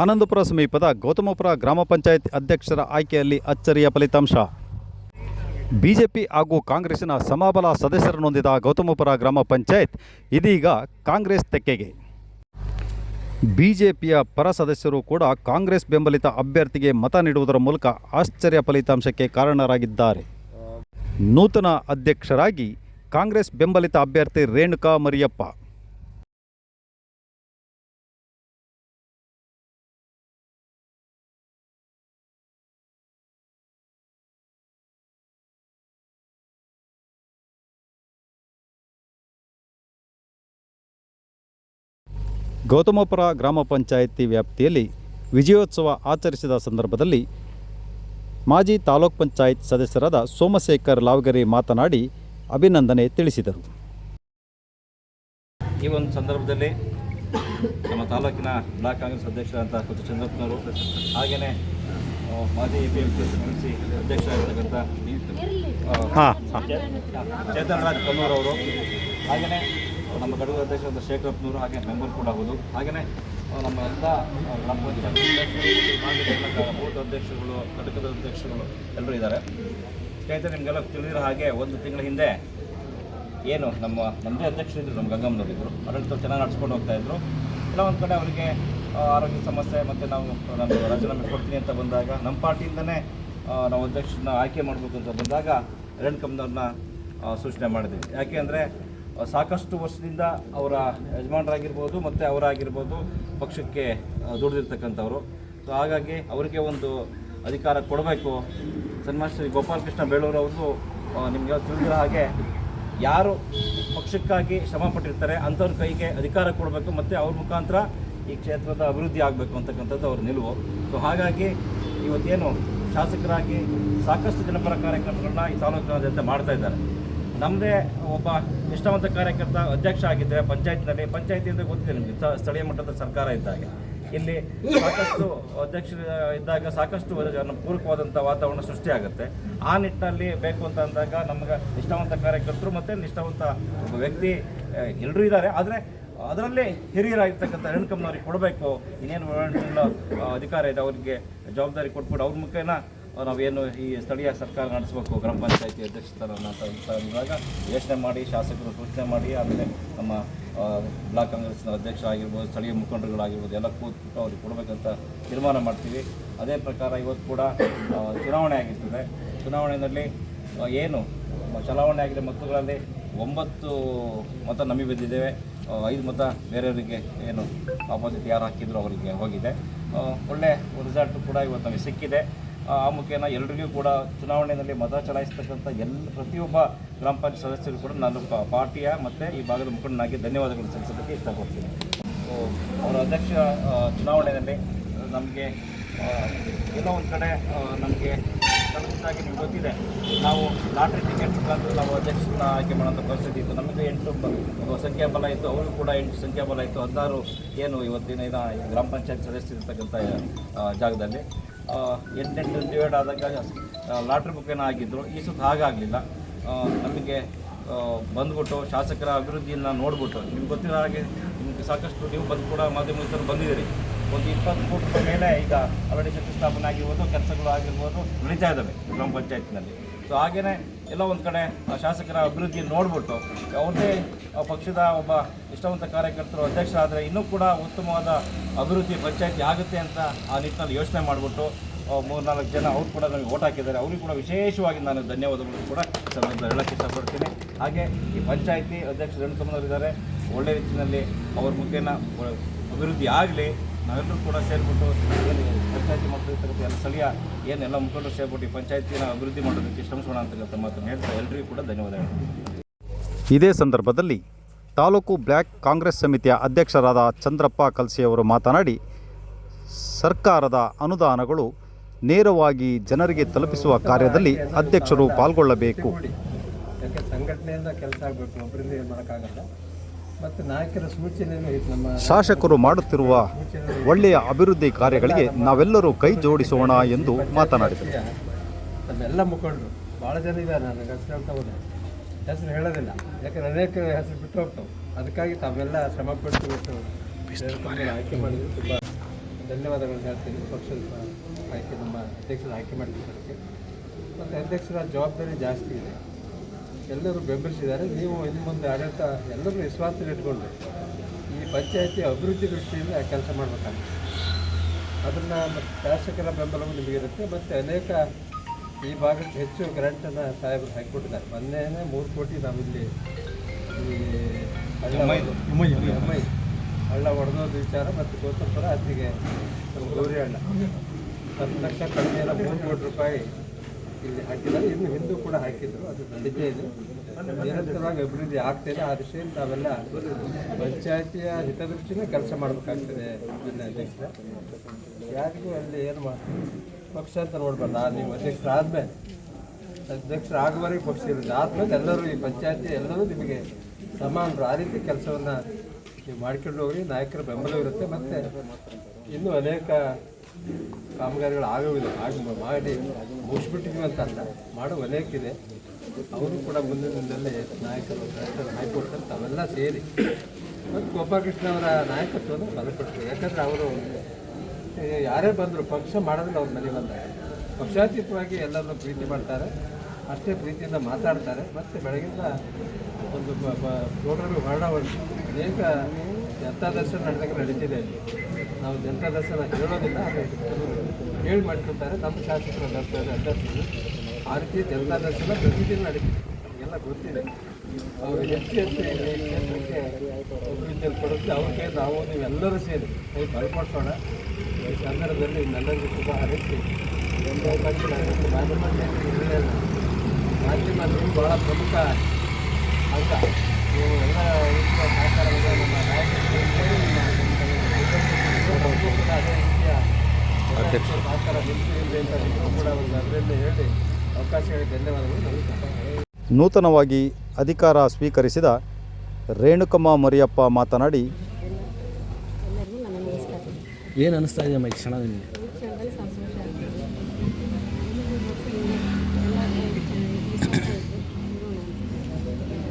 ಆನಂದಪುರ ಸಮೀಪದ ಗೌತಮಪುರ ಗ್ರಾಮ ಪಂಚಾಯತ್ ಅಧ್ಯಕ್ಷರ ಆಯ್ಕೆಯಲ್ಲಿ ಅಚ್ಚರಿಯ ಫಲಿತಾಂಶ. ಬಿಜೆಪಿ ಹಾಗೂ ಕಾಂಗ್ರೆಸ್ಸಿನ ಸಮಬಲ ಸದಸ್ಯರನ್ನೊಂದಿದ ಗೌತಮಪುರ ಗ್ರಾಮ ಪಂಚಾಯತ್ ಇದೀಗ ಕಾಂಗ್ರೆಸ್ ತೆಕ್ಕೆಗೆ. ಬಿಜೆಪಿಯ ಪರ ಸದಸ್ಯರು ಕೂಡ ಕಾಂಗ್ರೆಸ್ ಬೆಂಬಲಿತ ಅಭ್ಯರ್ಥಿಗೆ ಮತ ನೀಡುವುದರ ಮೂಲಕ ಆಶ್ಚರ್ಯ ಫಲಿತಾಂಶಕ್ಕೆ ಕಾರಣರಾಗಿದ್ದಾರೆ. ನೂತನ ಅಧ್ಯಕ್ಷರಾಗಿ ಕಾಂಗ್ರೆಸ್ ಬೆಂಬಲಿತ ಅಭ್ಯರ್ಥಿ ರೇಣುಕಾ ಮರಿಯಪ್ಪ. ಗೌತಮಪುರ ಗ್ರಾಮ ಪಂಚಾಯಿತಿ ವ್ಯಾಪ್ತಿಯಲ್ಲಿ ವಿಜಯೋತ್ಸವ ಆಚರಿಸಿದ ಸಂದರ್ಭದಲ್ಲಿ ಮಾಜಿ ತಾಲೂಕ್ ಪಂಚಾಯತ್ ಸದಸ್ಯರಾದ ಸೋಮಶೇಖರ್ ಲಾವಗರಿ ಮಾತನಾಡಿ ಅಭಿನಂದನೆ ತಿಳಿಸಿದರು. ಈ ಒಂದು ಸಂದರ್ಭದಲ್ಲಿ ನಮ್ಮ ತಾಲೂಕಿನ ಬ್ಲಾಕ್ ಕಾಂಗ್ರೆಸ್ ಅಧ್ಯಕ್ಷರಾದಂಥ ಕುತ್ತು ಚಂದ್ರಪ್ಪನವರು ಹಾಗೆಯೇ ಮಾಜಿ A P M C M C ಅಧ್ಯಕ್ಷರಾಗಿರ್ತಕ್ಕಂಥ ಹಾಂ ಚೇತನ್ ರಾಜ್ ಕನ್ನೂರವರು ಹಾಗೆಯೇ ನಮ್ಮ ಗಡುಗ ಅಧ್ಯಕ್ಷರಾದ ಶೇಖರಪ್ಪನವರು ಹಾಗೆ ಮೆಂಬರ್ ಕೂಡ ಆಗೋದು. ಹಾಗೆಯೇ ನಮ್ಮ ಎಲ್ಲ ಗ್ರಾಮ ಪಂಚಾಯತ್ ಅಧ್ಯಕ್ಷರುಗಳು, ಘಟಕದ ಅಧ್ಯಕ್ಷರುಗಳು ಎಲ್ಲರೂ ಇದ್ದಾರೆ. ಸ್ನೇಹಿತರೆ, ನಿಮಗೆಲ್ಲ ತಿಳಿದಿರೋ ಹಾಗೆ ಒಂದು ತಿಂಗಳ ಹಿಂದೆ ಏನು ನಮ್ಮ ನಮ್ಮದೇ ಅಧ್ಯಕ್ಷರಿದ್ದರು ನಮ್ಮ ಗಂಗಮ್ಮನವರಿದ್ದರು ಆಡಳಿತ ಚೆನ್ನಾಗಿ ನಡ್ಸ್ಕೊಂಡು ಹೋಗ್ತಾ ಇದ್ರು. ಎಲ್ಲ ಒಂದು ಕಡೆ ಅವರಿಗೆ ಆರೋಗ್ಯ ಸಮಸ್ಯೆ ಮತ್ತು ನಾವು, ನಾನು ರಾಜೀನಾಮೆ ಕೊಡ್ತೀನಿ ಅಂತ ಬಂದಾಗ, ನಮ್ಮ ಪಾರ್ಟಿಯಿಂದನೇ ನಾವು ಅಧ್ಯಕ್ಷರನ್ನ ಆಯ್ಕೆ ಮಾಡಬೇಕು ಅಂತ ಬಂದಾಗ, ರೇಣುಕಮ್ಮನವ್ರನ್ನ ಸೂಚನೆ ಮಾಡಿದ್ವಿ. ಯಾಕೆ ಅಂದರೆ ಸಾಕಷ್ಟು ವರ್ಷದಿಂದ ಅವರ ಯಜಮಾನರಾಗಿರ್ಬೋದು ಮತ್ತು ಅವರಾಗಿರ್ಬೋದು ಪಕ್ಷಕ್ಕೆ ದುಡಿದಿರ್ತಕ್ಕಂಥವ್ರು. ಸೊ ಹಾಗಾಗಿ ಅವರಿಗೆ ಒಂದು ಅಧಿಕಾರ ಕೊಡಬೇಕು. ಸನ್ಮಾನ ಶ್ರೀ ಗೋಪಾಲಕೃಷ್ಣ ಬೇಳೂರು ಅವರು ನಿಮಗೆ ತಿಳಿದಿರೋ ಹಾಗೆ ಯಾರು ಪಕ್ಷಕ್ಕಾಗಿ ಶ್ರಮ ಪಟ್ಟಿರ್ತಾರೆ ಅಂಥವ್ರ ಕೈಗೆ ಅಧಿಕಾರ ಕೊಡಬೇಕು ಮತ್ತು ಅವ್ರ ಮುಖಾಂತರ ಈ ಕ್ಷೇತ್ರದ ಅಭಿವೃದ್ಧಿ ಆಗಬೇಕು ಅಂತಕ್ಕಂಥದ್ದು ಅವ್ರ ನಿಲುವು. ಸೊ ಹಾಗಾಗಿ ಇವತ್ತೇನು ಶಾಸಕರಾಗಿ ಸಾಕಷ್ಟು ಜನಪರ ಕಾರ್ಯಕ್ರಮಗಳನ್ನ ಈ ತಾಲೂಕಿನಾದ್ಯಂತ ಮಾಡ್ತಾ ಇದ್ದಾರೆ. ನಮ್ಮದೇ ಒಬ್ಬ ನಿಷ್ಠಾವಂತ ಕಾರ್ಯಕರ್ತ ಅಧ್ಯಕ್ಷ ಆಗಿದ್ದರೆ ಪಂಚಾಯತ್ನಲ್ಲಿ, ಪಂಚಾಯತಿ ಅಂತ ಗೊತ್ತಿದೆ ನಿಮಗೆ ಸ್ಥಳೀಯ ಮಟ್ಟದ ಸರ್ಕಾರ ಇದ್ದಾಗ. ಇಲ್ಲಿ ಸಾಕಷ್ಟು ಅಧ್ಯಕ್ಷರು ಇದ್ದಾಗ ಸಾಕಷ್ಟು ಪೂರಕವಾದಂಥ ವಾತಾವರಣ ಸೃಷ್ಟಿಯಾಗುತ್ತೆ ಆ ನಿಟ್ಟಿನಲ್ಲಿ ಬೇಕು ಅಂತ ಅಂದಾಗ ನಮ್ಗೆ ನಿಷ್ಠಾವಂತ ಕಾರ್ಯಕರ್ತರು ಮತ್ತು ನಿಷ್ಠಾವಂತ ಒಬ್ಬ ವ್ಯಕ್ತಿ ಎಲ್ಲರೂ ಇದ್ದಾರೆ. ಆದರೆ ಅದರಲ್ಲಿ ಹಿರಿಯರಾಗಿರ್ತಕ್ಕಂಥ ಹೆಣ್ಕಮ್ಮನವ್ರಿಗೆ ಕೊಡಬೇಕು. ಇನ್ನೇನು ಅಧಿಕಾರ ಇದೆ, ಅವರಿಗೆ ಜವಾಬ್ದಾರಿ ಕೊಟ್ಬಿಟ್ಟು ಅವ್ರ ಮುಖೇನ ನಾವೇನು ಈ ಸ್ಥಳೀಯ ಸರ್ಕಾರ ನಡೆಸಬೇಕು ಗ್ರಾಮ ಪಂಚಾಯತಿ ಅಧ್ಯಕ್ಷತರನ್ನು ಅಂದಾಗ ಯೋಚನೆ ಮಾಡಿ, ಶಾಸಕರು ಸೂಚನೆ ಮಾಡಿ, ಆಮೇಲೆ ನಮ್ಮ ಬ್ಲಾಕ್ ಕಾಂಗ್ರೆಸ್ನ ಅಧ್ಯಕ್ಷ ಆಗಿರ್ಬೋದು, ಸ್ಥಳೀಯ ಮುಖಂಡರುಗಳಾಗಿರ್ಬೋದು, ಎಲ್ಲ ಕೂತ್ಬಿಟ್ಟು ಅವ್ರಿಗೆ ಕೊಡಬೇಕಂತ ತೀರ್ಮಾನ ಮಾಡ್ತೀವಿ. ಅದೇ ಪ್ರಕಾರ ಇವತ್ತು ಕೂಡ ಚುನಾವಣೆ ಆಗಿರ್ತದೆ. ಚುನಾವಣೆಯಲ್ಲಿ ಏನು ಚಲಾವಣೆ ಆಗಿದೆ ಮತಗಳಲ್ಲಿ ಒಂಬತ್ತು ಮತ ನಮಗೆ ಬಿದ್ದಿದ್ದೇವೆ ಐದು ಮತ ಬೇರೆಯವರಿಗೆ ಏನು ಆಪೋಸಿಟ್ ಯಾರು ಹಾಕಿದ್ರು ಅವರಿಗೆ ಹೋಗಿದೆ. ಒಳ್ಳೆ ರಿಸಲ್ಟ್ ಕೂಡ ಇವತ್ತು ನಮಗೆ ಸಿಕ್ಕಿದೆ. ಆ ಮುಖೇನ ಎಲ್ರಿಗೂ ಕೂಡ ಚುನಾವಣೆಯಲ್ಲಿ ಮತ ಚಲಾಯಿಸ್ತಕ್ಕಂಥ ಎಲ್ಲ ಪ್ರತಿಯೊಬ್ಬ ಗ್ರಾಮ ಪಂಚಾಯತ್ ಸದಸ್ಯರು ಕೂಡ ನಾನು ಪಾರ್ಟಿಯ ಮತ್ತು ಈ ಭಾಗದ ಮುಖಂಡನಾಗಿ ಧನ್ಯವಾದಗಳು ಸಲ್ಲಿಸೋದಕ್ಕೆ ಇಷ್ಟಪಡ್ತೀನಿ. ಅವರ ಅಧ್ಯಕ್ಷ ಚುನಾವಣೆಯಲ್ಲಿ ನಮಗೆ ಎಲ್ಲೋ ಒಂದು ಕಡೆ ನಮಗೆ ಕರೆಕ್ಟಾಗಿ ನಿಮ್ಗೆ ಗೊತ್ತಿದೆ. ನಾವು ಲಾಟ್ರಿ ಟಿಕೆಟ್ ಮುಖಾಂತರ ನಾವು ಅಧ್ಯಕ್ಷರನ್ನ ಆಯ್ಕೆ ಮಾಡೋಂಥ ಪರಿಸ್ಥಿತಿ ಇತ್ತು. ನಮಗೆ ಎಂಟು ಸಂಖ್ಯಾ ಸಂಖ್ಯಾಬಲ ಇತ್ತು. ಅವರು ಕೂಡ ಎಂಟು ಸಂಖ್ಯಾಬಲ ಇತ್ತು. ಹದಿನಾರು ಏನು ಇವತ್ತಿನ ಗ್ರಾಮ ಪಂಚಾಯತ್ ಸದಸ್ಯರಿರ್ತಕ್ಕಂಥ ಜಾಗದಲ್ಲಿ. ಎಂಟೆಂಟು ಡಿವೈಡ್ ಆದಾಗ ಲಾಟ್ರಿ ಬುಕ್ ಏನೋ ಆಗಿದ್ದರು ಈ ಸುತ್ತ ಹಾಗಾಗಲಿಲ್ಲ. ನಮಗೆ ಬಂದ್ಬಿಟ್ಟು ಶಾಸಕರ ಅಭಿವೃದ್ಧಿಯನ್ನು ನೋಡ್ಬಿಟ್ಟು, ನಿಮ್ಗೆ ಗೊತ್ತಿರೋ ಹಾಗೆ ನಿಮಗೆ ಸಾಕಷ್ಟು ನೀವು ಬಂದು ಕೂಡ ಮಾಧ್ಯಮದವರು ಬಂದಿದ್ದೀರಿ. ಒಂದು ಇಪ್ಪತ್ತು ಕೋಟಿ ಮೇಲೆ ಈಗ ಆಲ್ರೆಡಿ ಶಂಕುಸ್ಥಾಪನೆ ಆಗಿರ್ಬೋದು, ಕೆಲಸಗಳು ಆಗಿರ್ಬೋದು, ನಡೀತಾ ಇದ್ದಾವೆ ಗ್ರಾಮ ಪಂಚಾಯತ್ನಲ್ಲಿ. ಸೊ ಹಾಗೆಯೇ ಎಲ್ಲ ಒಂದು ಕಡೆ ಶಾಸಕರ ಅಭಿವೃದ್ಧಿ ನೋಡ್ಬಿಟ್ಟು, ಯಾವುದೇ ಪಕ್ಷದ ಒಬ್ಬ ಇಷ್ಟವಂತ ಕಾರ್ಯಕರ್ತರು ಅಧ್ಯಕ್ಷರಾದರೆ ಇನ್ನೂ ಕೂಡ ಉತ್ತಮವಾದ ಅಭಿವೃದ್ಧಿ ಪಂಚಾಯತಿ ಆಗುತ್ತೆ ಅಂತ ಆ ನಿಟ್ಟಿನಲ್ಲಿ ಯೋಚನೆ ಮಾಡಿಬಿಟ್ಟು ಮೂರ್ನಾಲ್ಕು ಜನ ಅವ್ರು ಕೂಡ ನಮಗೆ ಓಟ್ ಹಾಕಿದ್ದಾರೆ. ಅವ್ರಿಗೆ ಕೂಡ ವಿಶೇಷವಾಗಿ ನಾನು ಧನ್ಯವಾದಗಳು ಕೂಡ ಸಂದರ್ಭದಲ್ಲಿ ಹೇಳಕ್ಕೆ ಇಷ್ಟಪಡ್ತೀನಿ. ಹಾಗೆ ಈ ಪಂಚಾಯಿತಿ ಅಧ್ಯಕ್ಷ ರೇಣುಕಮ್ಮನವರಿದ್ದಾರೆ ಒಳ್ಳೆ ರೀತಿಯಲ್ಲಿ ಅವ್ರ ಮುಖೇನ ಅಭಿವೃದ್ಧಿ ಆಗಲಿ. ನಾವೆಲ್ಲರೂ ಕೂಡ ಸೇರಿಬಿಟ್ಟು ಏನು ಪಂಚಾಯತಿ ಮಕ್ಕಳಿರ್ತಕ್ಕಂಥ ಎಲ್ಲ ಸ್ಥಳೀಯ ಏನೆಲ್ಲ ಮುಖಂಡರು ಸೇರಿಬಿಟ್ಟು ಈ ಪಂಚಾಯತಿನ ಅಭಿವೃದ್ಧಿ ಮಾಡೋದಕ್ಕೆ ಶ್ರಮಿಸೋಣ ಅಂತಕ್ಕಂಥ ಮಾತನ್ನು ಹೇಳ್ತಾ ಎಲ್ಲರಿಗೂ ಕೂಡ ಧನ್ಯವಾದಗಳು. ಇದೇ ಸಂದರ್ಭದಲ್ಲಿ ತಾಲೂಕು ಬ್ಲ್ಯಾಕ್ ಕಾಂಗ್ರೆಸ್ ಸಮಿತಿಯ ಅಧ್ಯಕ್ಷರಾದ ಚಂದ್ರಪ್ಪ ಕಲ್ಸಿಯವರು ಮಾತನಾಡಿ ಸರ್ಕಾರದ ಅನುದಾನಗಳು ನೇರವಾಗಿ ಜನರಿಗೆ ತಲುಪಿಸುವ ಕಾರ್ಯದಲ್ಲಿ ಅಧ್ಯಕ್ಷರು ಪಾಲ್ಗೊಳ್ಳಬೇಕು. ಯಾಕೆ ಸಂಘಟನೆಯಿಂದ ಕೆಲಸ ಆಗಬೇಕು ಒಬ್ಬರಿಂದ ಏನು ಮಾಡೋಕ್ಕಾಗಲ್ಲ. ಮತ್ತು ನಾಯಕರ ನಮ್ಮ ಶಾಸಕರು ಮಾಡುತ್ತಿರುವ ಒಳ್ಳೆಯ ಅಭಿವೃದ್ಧಿ ಕಾರ್ಯಗಳಿಗೆ ನಾವೆಲ್ಲರೂ ಕೈ ಜೋಡಿಸೋಣ ಎಂದು ಮಾತನಾಡಿದರು. ನಮ್ಮೆಲ್ಲ ಮುಖಂಡರು. ಭಾಳ ಜನ ಇದ್ದಾರೆ ನನಗೆ ಹೆಸರು ಹೇಳ್ತಾ ಹೋದೆ ಹೆಸರು ಹೇಳೋದಿಲ್ಲ. ಯಾಕಂದ್ರೆ ಅನೇಕ ಹೆಸರು ಬಿಟ್ಟು ಹೋಗ್ತಾವೆ. ಅದಕ್ಕಾಗಿ ತಾವೆಲ್ಲ ಶ್ರಮ ಪಟ್ಟು ಆಯ್ಕೆ ಮಾಡಿದ್ರು ತುಂಬ ಧನ್ಯವಾದಗಳನ್ನು ಹೇಳ್ತೀನಿ. ಪಕ್ಷದ ಆಯ್ಕೆ ನಮ್ಮ ಅಧ್ಯಕ್ಷರು ಆಯ್ಕೆ ಮಾಡಿದ್ದಕ್ಕೆ ಮತ್ತು ಅಧ್ಯಕ್ಷರ ಜವಾಬ್ದಾರಿ ಜಾಸ್ತಿ ಇದೆ. ಎಲ್ಲರೂ ಬೆಂಬಲಿಸಿದ್ದಾರೆ. ನೀವು ಇನ್ನು ಮುಂದೆ ಆಡಳಿತ ಎಲ್ಲರೂ ವಿಶ್ವಾಸದಲ್ಲಿಟ್ಕೊಂಡು ಈ ಪಂಚಾಯತಿ ಅಭಿವೃದ್ಧಿ ದೃಷ್ಟಿಯಿಂದ ಕೆಲಸ ಮಾಡಬೇಕಾಗುತ್ತೆ. ಅದನ್ನು ಮತ್ತು ಶಾಸಕರ ಬೆಂಬಲವೂ ನಿಮಗಿರುತ್ತೆ ಮತ್ತು ಅನೇಕ ಈ ಭಾಗಕ್ಕೆ ಹೆಚ್ಚು ಗ್ರಾಂಟನ್ನು ಸಾಹೇಬರು ಹಾಕಿಕೊಟ್ಟಿದ್ದಾರೆ. ಮೊನ್ನೆನೇ ಮೂರು ಕೋಟಿ ನಾವಿಲ್ಲಿ ಈ ಹಳ್ಳ ಹಳ್ಳ ಹೊಡೆದೋದು ವಿಚಾರ ಮತ್ತು ಗೋತಪುರ ನಮ್ಮ ಗೌರಿ ಹಳ್ಳ. ಹತ್ತು ಲಕ್ಷ ಕಡಿಮೆ ಮೂರು ಕೋಟಿ ರೂಪಾಯಿ ಇಲ್ಲಿ ಹಾಕಿದ್ದಾರೆ. ಇನ್ನು ಹಿಂದೂ ಕೂಡ ಹಾಕಿದ್ರು. ಅದು ನಡೀತಾ ಇದೆ. ನಿರಂತರವಾಗಿ ಅಭಿವೃದ್ಧಿ ಆಗ್ತಿದೆ ಆ ದೃಷ್ಟಿಯಿಂದ ನಾವೆಲ್ಲ ಪಂಚಾಯತಿಯ ಹಿತದೃಷ್ಟಿನೇ ಕೆಲಸ ಮಾಡಬೇಕಾಗ್ತದೆ ಅಧ್ಯಕ್ಷ ಅಧ್ಯಕ್ಷರ. ಯಾರಿಗೂ ಅಲ್ಲಿ ಏನು ಪಕ್ಷ ಅಂತ ನೋಡ್ಬಾರ್ದು. ನೀವು ಅಧ್ಯಕ್ಷರ ಅಧ್ಯಕ್ಷರಾಗುವವರೆಗೆ ಪಕ್ಷ ಇರುತ್ತೆ. ಆದ್ಮೇಲೆ ಎಲ್ಲರೂ ಈ ಪಂಚಾಯತಿ ಎಲ್ಲರೂ ನಿಮಗೆ ಸಮಾನರು. ಆ ರೀತಿ ಕೆಲಸವನ್ನು ನೀವು ಮಾಡ್ಕೊಂಡು ಹೋಗಿ ನಾಯಕರ ಬೆಂಬಲ ಇರುತ್ತೆ ಮತ್ತು ಇನ್ನೂ ಅನೇಕ ಕಾಮಗಾರಿಗಳು ಆಗೋದಿಲ್ಲ ಆಗ ಮಾಡಿ ಮುಗಿಸ್ಬಿಟ್ಟಿದ್ವಿ ಅಂತ ಅಲ್ಲ. ಮಾಡೋ ವಲಯಕ್ಕಿದೆ. ಅವರು ಕೂಡ ಮುಂದಿನ ದಿನದಲ್ಲಿ ನಾಯಕರು ಹಾಕಿಕೊಡ್ತಾರೆ ತಾವೆಲ್ಲ ಸೇರಿ. ಮತ್ತು ಗೋಪಾಲಕೃಷ್ಣ ಅವರ ನಾಯಕತ್ವವನ್ನು ಬಲಪಡ್ತೀವಿ ಯಾಕಂದರೆ ಅವರು ಯಾರೇ ಬಂದರು ಪಕ್ಷ ಮಾಡೋದಿಲ್ಲ ಅವ್ರ ಮನೆ ಬಂದಾಗ ಪಕ್ಷಾತೀತವಾಗಿ ಎಲ್ಲರನ್ನೂ ಪ್ರೀತಿ ಮಾಡ್ತಾರೆ. ಅಷ್ಟೇ ಪ್ರೀತಿಯಿಂದ ಮಾತಾಡ್ತಾರೆ. ಮತ್ತು ಬೆಳಗಿಂದ ಒಂದು ಪ್ರೋಗ್ರಾಮಿಗೆ ಹೊರಡೋ ಅನೇಕ ಜನತಾ ದರ್ಶನ ನಡೆದಾಗ ನಡೀತಿದೆ ಅಲ್ಲಿ. ನಾವು ಜನತಾ ದರ್ಶನ ಹೇಳೋದಿಲ್ಲ ಆದರೆ ಹೇಳಿ ಮಾಡ್ಕೊಳ್ತಾರೆ. ನಮ್ಮ ಶಾಸಕರು ದರ್ಶನ ಅಧ್ಯಕ್ಷರು ಆ ರೀತಿ ಜನತಾ ದರ್ಶನ ಪ್ರತಿದಿನ ನಡೀತಿದೆ. ನಮಗೆಲ್ಲ ಗೊತ್ತಿದೆ. ಅವರು ಹೆಚ್ಚು ಹೆಚ್ಚು ಕ್ಷೇತ್ರಕ್ಕೆ ಅಭಿವೃದ್ಧಿಯಲ್ಲಿ ಕೊಡುತ್ತೆ. ಅವ್ರಿಗೆ ನಾವು ನೀವೆಲ್ಲರೂ ಸೇರಿ ಕೈ ಬಲಪಡಿಸೋಣ ಈ ಸಂದರ್ಭದಲ್ಲಿ ನನ್ನಲ್ಲಿ ತುಂಬ ಹರಿಸಿ. ಮಾಧ್ಯಮ ಮಾಧ್ಯಮ ನೀವು ಭಾಳ ಪ್ರಮುಖ ಅಂಗ. ನೀವು ಎಲ್ಲ ರೀತಿಯ ಸಹಕಾರವನ್ನು ನಮ್ಮ ನಾಯಕರು ಅವ್ರಿಗೂ ಕೂಡ ಅದೇ ರೀತಿಯ ಸಹಕಾರ ನಿಲ್ಸಿದೆ ಅಂತ ನಿಮಗೂ ಕೂಡ ಒಂದು ಅದರಿಂದ ಹೇಳಿ ಅವಕಾಶಗಳಿಗೆ ಧನ್ಯವಾದಗಳು ನಮಸ್ಕಾರ ನೂತನವಾಗಿ ಅಧಿಕಾರ ಸ್ವೀಕರಿಸಿದ ರೇಣುಕಮ್ಮ ಮರಿಯಪ್ಪ ಮಾತನಾಡಿ ಎಲ್ಲರಿಗೂ ನನ್ನ ನಮಸ್ಕಾರ ಏನು ಅನಿಸ್ತಾ ಇದೆ ಅಮ್ಮ ಈ ಕ್ಷಣ ನಿಮಗೆ?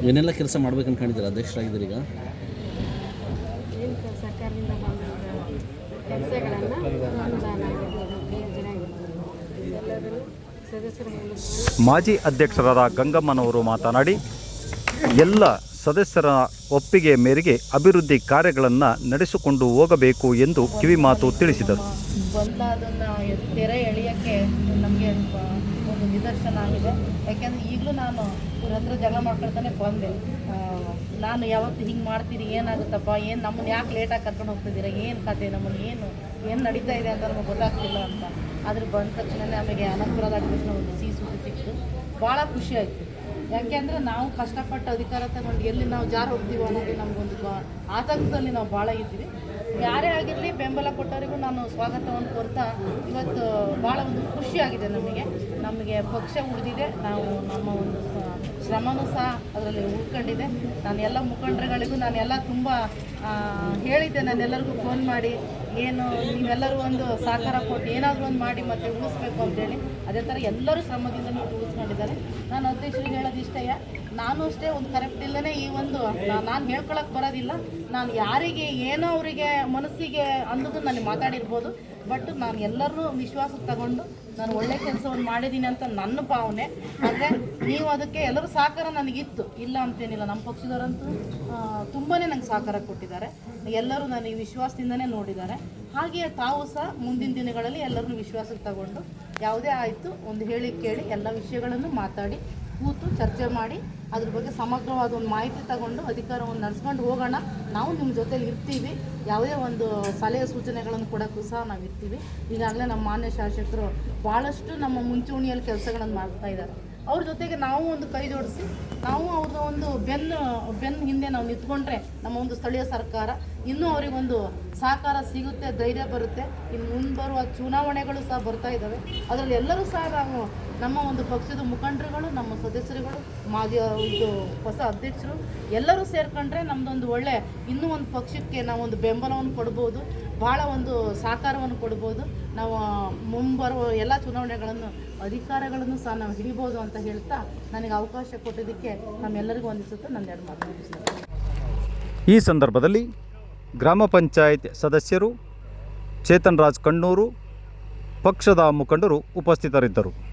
ಏನೆಲ್ಲ ಕೆಲಸ ಮಾಡ್ಬೇಕು ಅನ್ಕೊಂಡಿದ್ದೀರಾ ಅಧ್ಯಕ್ಷರಾಗಿದ್ದೀರಿ ಈಗ? ಏನು ಸರ್ಕಾರದಿಂದ ಬಂದ ಕೆಲಸಗಳನ್ನು ಅನುದಾನ ಆಗಿರ್ಬೋದು ಯೋಜನೆ ಆಗಿರ್ಬೋದು ಎಲ್ಲರೂ ಸದಸ್ಯರ ಮೂಲಕ ಮಾಜಿ ಅಧ್ಯಕ್ಷರಾದ ಗಂಗಮ್ಮನವರು ಮಾತನಾಡಿ, ಎಲ್ಲ ಸದಸ್ಯರ ಒಪ್ಪಿಗೆ ಮೇರೆಗೆ ಅಭಿವೃದ್ಧಿ ಕಾರ್ಯಗಳನ್ನು ನಡೆಸಿಕೊಂಡು ಹೋಗಬೇಕು ಎಂದು ಕಿವಿಮಾತು ತಿಳಿಸಿದರು. ತೆರೆ ಎಳೆಯೋಕ್ಕೆ ನಮಗೆ ಒಂದು ನಿದರ್ಶನ ಆಗಿದೆ. ಯಾಕೆಂದರೆ ಈಗಲೂ ನಾನು ಇವ್ರ ಹತ್ರ ಜಗಳ ಮಾಡ್ಕೊಳ್ತಾನೆ ಬಂದೆ. ನಾನು ಯಾವತ್ತು ಹಿಂಗೆ ಮಾಡ್ತೀರಿ ಏನಾಗುತ್ತಪ್ಪ, ಏನು ನಮ್ಮನ್ನು ಯಾಕೆ ಲೇಟಾಗಿ ಕರ್ಕೊಂಡು ಹೋಗ್ತಿದ್ದೀರಾ, ಏನು ಕತೆ, ನಮ್ಮನ್ನು ಏನು ಏನು ನಡೀತಾ ಇದೆ ಅಂತ ನಮಗೆ ಗೊತ್ತಾಗ್ತಿಲ್ಲ ಅಂತ. ಆದ್ರೆ ಬಂದ ತಕ್ಷಣವೇ ನಮಗೆ ಅನಂತಪುರದ ತಕ್ಷಣ ಒಂದು ಸಿಹಿ ಸುದ್ದಿ ಸಿಕ್ತು ಭಾಳ ಖುಷಿ ಆಯಿತು. ಯಾಕೆ ಅಂದರೆ ನಾವು ಕಷ್ಟಪಟ್ಟು ಅಧಿಕಾರ ತಗೊಂಡು ಎಲ್ಲಿ ನಾವು ಜಾರು ಹೋಗ್ತೀವೋ ಅನ್ನೋದು ನಮಗೊಂದು ಆತಂಕದಲ್ಲಿ ನಾವು ಭಾಳ ಇದ್ದೀವಿ. ಯಾರೇ ಆಗಿರಲಿ ಬೆಂಬಲ ಕೊಟ್ಟವರಿಗೂ ನಾನು ಸ್ವಾಗತವನ್ನು ಕೊಡ್ತಾ ಇವತ್ತು ಭಾಳ ಒಂದು ಖುಷಿಯಾಗಿದೆ ನಮಗೆ. ನಮಗೆ ಪಕ್ಷ ಉಳಿದಿದೆ. ನಾವು ನಮ್ಮ ಒಂದು ಸ- ಶ್ರಮನೂ ಸಹ ಅದರಲ್ಲಿ ಉಳ್ಕೊಂಡಿದೆ. ನಾನು ಎಲ್ಲ ಮುಖಂಡರುಗಳಿಗೂ ನಾನೆಲ್ಲ ತುಂಬ ಆ, ಹೇಳಿದ್ದೆ. ನಾನೆಲ್ಲರಿಗೂ ಫೋನ್ ಮಾಡಿ ಏನು, ನೀವೆಲ್ಲರೂ ಒಂದು ಸಹಕಾರ ಕೊಟ್ಟು ಏನಾದರೂ ಒಂದು ಮಾಡಿ ಮತ್ತೆ ಉಳಿಸ್ಬೇಕು ಅಂತೇಳಿ, ಅದೇ ಥರ ಎಲ್ಲರೂ ಶ್ರಮದಿಂದ ಉಳಿಸ್ಕೊಂಡಿದ್ದಾರೆ. ನಾನು ಅಧ್ಯಕ್ಷರಿಗೆ ಹೇಳೋದು ಇಷ್ಟಯ್ಯ ನಾನು ಅಷ್ಟೇ ಒಂದು ಕರೆಕ್ಟ್ ಇಲ್ಲದೇ ಈ ಒಂದು ನಾನು ಹೇಳ್ಕೊಳಕ್ಕೆ ಬರೋದಿಲ್ಲ. ನಾನು ಯಾರಿಗೆ ಏನೋ ಅವರಿಗೆ ಮನಸ್ಸಿಗೆ ಅನ್ನೋದು ನಾನು ಮಾತಾಡಿರ್ಬೋದು, ಬಟ್ ನಾನು ಎಲ್ಲರೂ ವಿಶ್ವಾಸಕ್ಕೆ ತಗೊಂಡು ನಾನು ಒಳ್ಳೆ ಕೆಲಸವನ್ನು ಮಾಡಿದ್ದೀನಿ ಅಂತ ನನ್ನ ಭಾವನೆ. ಆದರೆ ನೀವು ಅದಕ್ಕೆ ಎಲ್ಲರೂ ಸಹಕಾರ ನನಗಿತ್ತು. ಇಲ್ಲ ಅಂತೇನಿಲ್ಲ, ನಮ್ಮ ಪಕ್ಷದವರಂತೂ ತುಂಬಾ ನಂಗೆ ಸಹಕಾರ ಕೊಟ್ಟಿದ್ದಾರೆ. ಎಲ್ಲರೂ ನನಗೆ ವಿಶ್ವಾಸದಿಂದನೇ ನೋಡಿದ್ದಾರೆ. ಹಾಗೆಯೇ ತಾವು ಸಹ ಮುಂದಿನ ದಿನಗಳಲ್ಲಿ ಎಲ್ಲರನ್ನೂ ವಿಶ್ವಾಸಕ್ಕೆ ತಗೊಂಡು ಯಾವುದೇ ಆಯಿತು, ಒಂದು ಹೇಳಿ ಕೇಳಿ ಎಲ್ಲ ವಿಷಯಗಳನ್ನು ಮಾತಾಡಿ ಕೂತು ಚರ್ಚೆ ಮಾಡಿ ಅದ್ರ ಬಗ್ಗೆ ಸಮಗ್ರವಾದ ಒಂದು ಮಾಹಿತಿ ತಗೊಂಡು ಅಧಿಕಾರವನ್ನು ನಡೆಸ್ಕೊಂಡು ಹೋಗೋಣ. ನಾವು ನಿಮ್ಮ ಜೊತೆಲಿ ಇರ್ತೀವಿ. ಯಾವುದೇ ಒಂದು ಸಲಹೆ ಸೂಚನೆಗಳನ್ನು ಕೊಡೋಕ್ಕೂ ಸಹ ನಾವು ಇರ್ತೀವಿ. ಈಗಾಗಲೇ ನಮ್ಮ ಮಾನ್ಯ ಶಾಸಕರು ಭಾಳಷ್ಟು ನಮ್ಮ ಮುಂಚೂಣಿಯಲ್ಲಿ ಕೆಲಸಗಳನ್ನು ಮಾಡ್ತಾ ಇದ್ದಾರೆ. ಅವ್ರ ಜೊತೆಗೆ ನಾವು ಒಂದು ಕೈ ಜೋಡಿಸಿ, ನಾವು ಅವ್ರದ್ದು ಒಂದು ಬೆನ್ನು ಬೆನ್ನು ಹಿಂದೆ ನಾವು ನಿಂತ್ಕೊಂಡ್ರೆ ನಮ್ಮ ಒಂದು ಸ್ಥಳೀಯ ಸರ್ಕಾರ ಇನ್ನೂ ಅವರಿಗೊಂದು ಸಹಕಾರ ಸಿಗುತ್ತೆ, ಧೈರ್ಯ ಬರುತ್ತೆ. ಇನ್ನು ಮುಂಬರುವ ಬರುವ ಚುನಾವಣೆಗಳು ಸಹ ಬರ್ತಾ ಇದ್ದಾವೆ. ಅದರಲ್ಲಿ ಎಲ್ಲರೂ ಸಹ ನಾವು ನಮ್ಮ ಒಂದು ಪಕ್ಷದ ಮುಖಂಡರುಗಳು, ನಮ್ಮ ಸದಸ್ಯರುಗಳು, ಮಾಜಿ ಇದು ಹೊಸ ಅಧ್ಯಕ್ಷರು ಎಲ್ಲರೂ ಸೇರ್ಕೊಂಡ್ರೆ ನಮ್ಮದೊಂದು ಒಳ್ಳೆ ಇನ್ನೂ ಒಂದು ಪಕ್ಷಕ್ಕೆ ನಾವೊಂದು ಬೆಂಬಲವನ್ನು ಕೊಡ್ಬೋದು ಭಾಳ ಒಂದು ಸಹಕಾರವನ್ನು ಕೊಡ್ಬೋದು. ನಾವು ಮುಂಬರುವ ಎಲ್ಲ ಚುನಾವಣೆಗಳನ್ನು, ಅಧಿಕಾರಗಳನ್ನು ಸಹ ನಾವು ಹಿಡಿಬೋದು ಅಂತ ಹೇಳ್ತಾ ನನಗೆ ಅವಕಾಶ ಕೊಟ್ಟಿದ್ದಕ್ಕೆ ನಮ್ಮೆಲ್ಲರಿಗೂ ಒಂದಿಸುತ್ತೆ ನನ್ನ ಎರಡು ಮಾತು. ಈ ಸಂದರ್ಭದಲ್ಲಿ ಗ್ರಾಮ ಪಂಚಾಯತ್ ಸದಸ್ಯರು ಚೇತನ್ ರಾಜ್ ಕಣ್ಣೂರು ಪಕ್ಷದ ಮುಖಂಡರು ಉಪಸ್ಥಿತರಿದ್ದರು.